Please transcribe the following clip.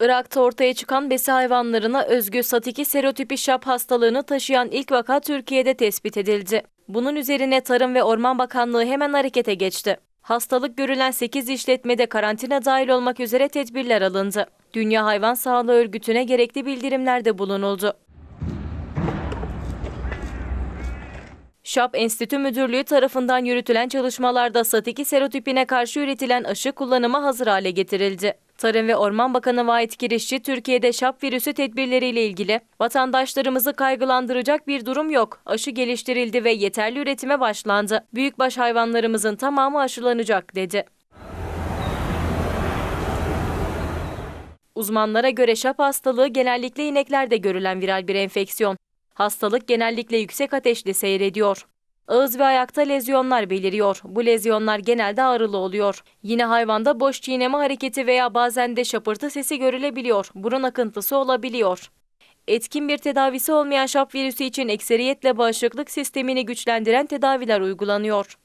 Irak'ta ortaya çıkan besi hayvanlarına özgü satiki serotipi şap hastalığını taşıyan ilk vaka Türkiye'de tespit edildi. Bunun üzerine Tarım ve Orman Bakanlığı hemen harekete geçti. Hastalık görülen 8 işletmede karantina dahil olmak üzere tedbirler alındı. Dünya Hayvan Sağlığı Örgütü'ne gerekli bildirimlerde bulunuldu. ŞAP Enstitü Müdürlüğü tarafından yürütülen çalışmalarda satiki serotipine karşı üretilen aşı kullanıma hazır hale getirildi. Tarım ve Orman Bakanı Vahit Kirişçi, Türkiye'de ŞAP virüsü tedbirleriyle ilgili vatandaşlarımızı kaygılandıracak bir durum yok. Aşı geliştirildi ve yeterli üretime başlandı. Büyükbaş hayvanlarımızın tamamı aşılanacak dedi. Uzmanlara göre şap hastalığı genellikle ineklerde görülen viral bir enfeksiyon. Hastalık genellikle yüksek ateşli seyrediyor. Ağız ve ayakta lezyonlar beliriyor. Bu lezyonlar genelde ağrılı oluyor. Yine hayvanda boş çiğneme hareketi veya bazen de şapırtı sesi görülebiliyor. Burun akıntısı olabiliyor. Etkin bir tedavisi olmayan şap virüsü için ekseriyetle bağışıklık sistemini güçlendiren tedaviler uygulanıyor.